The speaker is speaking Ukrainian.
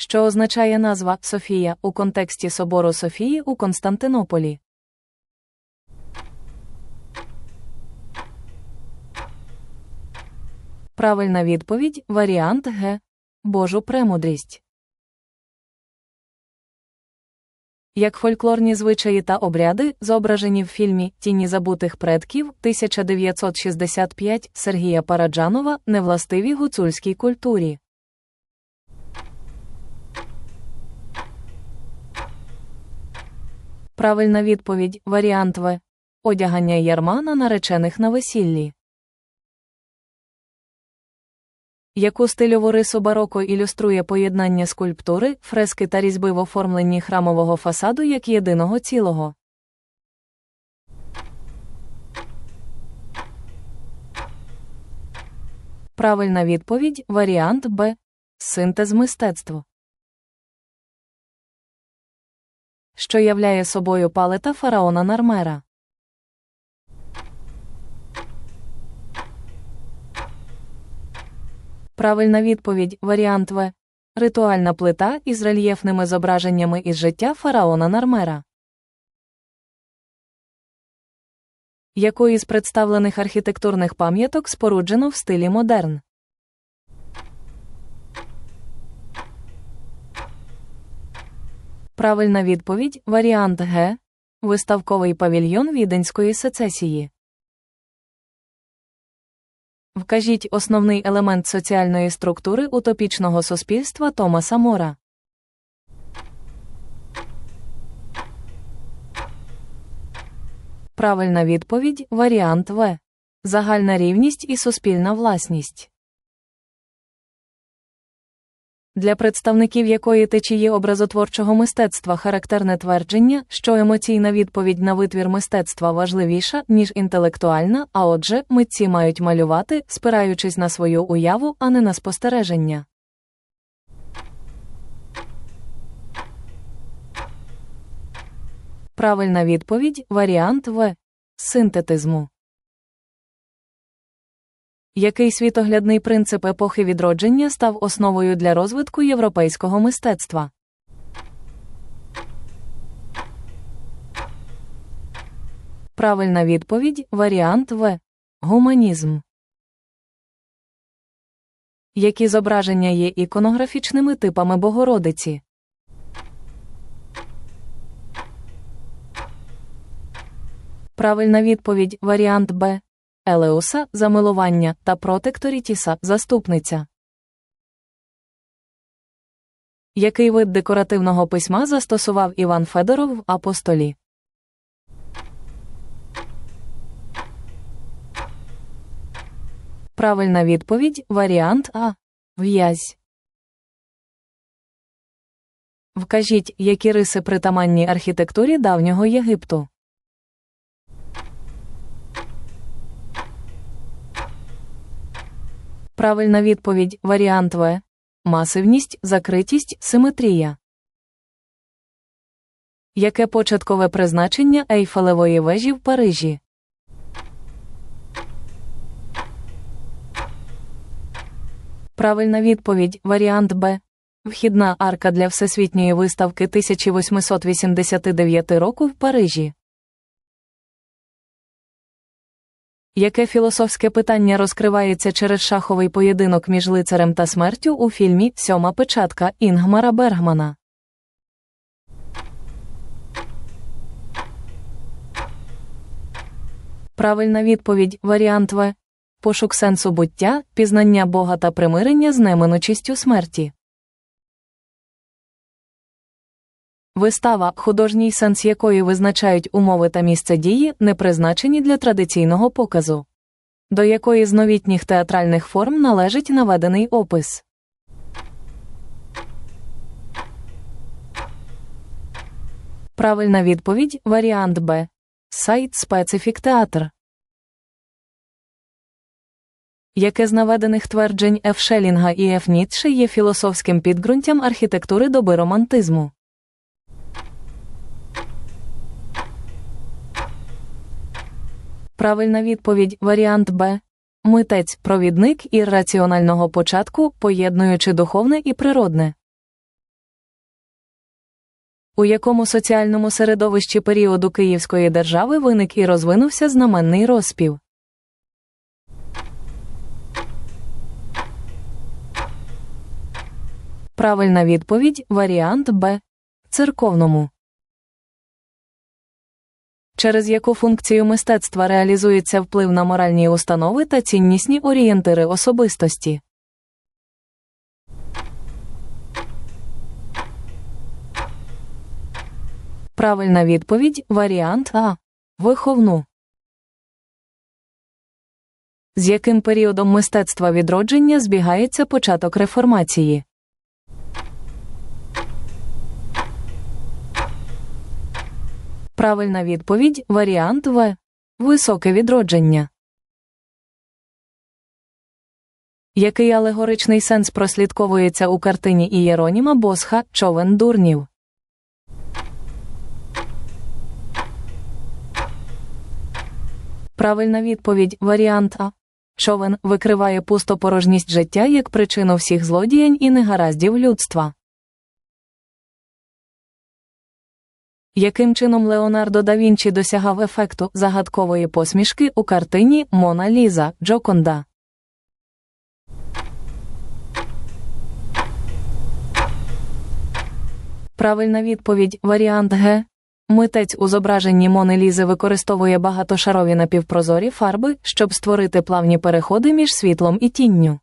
Що означає назва Софія у контексті собору Софії у Константинополі? Правильна відповідь варіант Г. Божу премудрість. Як фольклорні звичаї та обряди, зображені в фільмі Тіні забутих предків 1965 Сергія Параджанова, невластиві гуцульській культурі. Правильна відповідь варіант В. Одягання ярма на наречених на весіллі. Яку стильову рису бароко ілюструє поєднання скульптури, фрески та різьби в оформленні храмового фасаду як єдиного цілого? Правильна відповідь варіант Б. Синтез мистецтва. Що являє собою палета фараона Нармера? Правильна відповідь варіант В. Ритуальна плита із рельєфними зображеннями із життя фараона Нармера. Яку із представлених архітектурних пам'яток споруджено в стилі модерн? Правильна відповідь варіант Г. Виставковий павільйон Віденської сецесії. Вкажіть основний елемент соціальної структури утопічного суспільства Томаса Мора. Правильна відповідь варіант В. Загальна рівність і суспільна власність. Для представників якої течії образотворчого мистецтва характерне твердження, що емоційна відповідь на витвір мистецтва важливіша, ніж інтелектуальна, а отже, митці мають малювати, спираючись на свою уяву, а не на спостереження. Правильна відповідь варіант В. Синтетизму. Який світоглядний принцип епохи відродження став основою для розвитку європейського мистецтва? Правильна відповідь варіант В. Гуманізм. Які зображення є іконографічними типами Богородиці? Правильна відповідь варіант Б. Елеуса замилування та протекторітіса заступниця. Який вид декоративного письма застосував Іван Федоров в апостолі? Правильна відповідь варіант А. В'язь. Вкажіть, які риси притаманні архітектурі давнього Єгипту. Правильна відповідь варіант В. Масивність, закритість, симетрія. Яке початкове призначення Ейфелевої вежі в Парижі? Правильна відповідь варіант Б. Вхідна арка для Всесвітньої виставки 1889 року в Парижі. Яке філософське питання розкривається через шаховий поєдинок між лицарем та смертю у фільмі Сьома печатка Інгмара Бергмана? Правильна відповідь варіант В. Пошук сенсу буття, пізнання Бога та примирення з неминучістю смерті. Вистава, художній сенс якої визначають умови та місце дії, не призначені для традиційного показу. До якої з новітніх театральних форм належить наведений опис. Правильна відповідь варіант Б. Сайт специфік театр. Яке з наведених тверджень Ф. Шелінга і Ф. Ніцше є філософським підґрунтям архітектури доби романтизму? Правильна відповідь варіант Б. Митець провідник ірраціонального початку, поєднуючи духовне і природне. У якому соціальному середовищі періоду Київської держави виник і розвинувся знаменний розпів? Правильна відповідь варіант Б. Церковному. Через яку функцію мистецтва реалізується вплив на моральні установи та ціннісні орієнтири особистості? Правильна відповідь варіант А. Виховну. З яким періодом мистецтва відродження збігається початок реформації? Правильна відповідь варіант В. Високе відродження. Який алегоричний сенс прослідковується у картині Ієроніма Босха Човен дурнів? Правильна відповідь варіант А. Човен викриває пустопорожність життя як причину всіх злодіянь і негараздів людства. Яким чином Леонардо да Вінчі досягав ефекту загадкової посмішки у картині Мона Ліза Джоконда? Правильна відповідь варіант Г. Митець у зображенні Мони Лізи використовує багатошарові напівпрозорі фарби, щоб створити плавні переходи між світлом і тінню.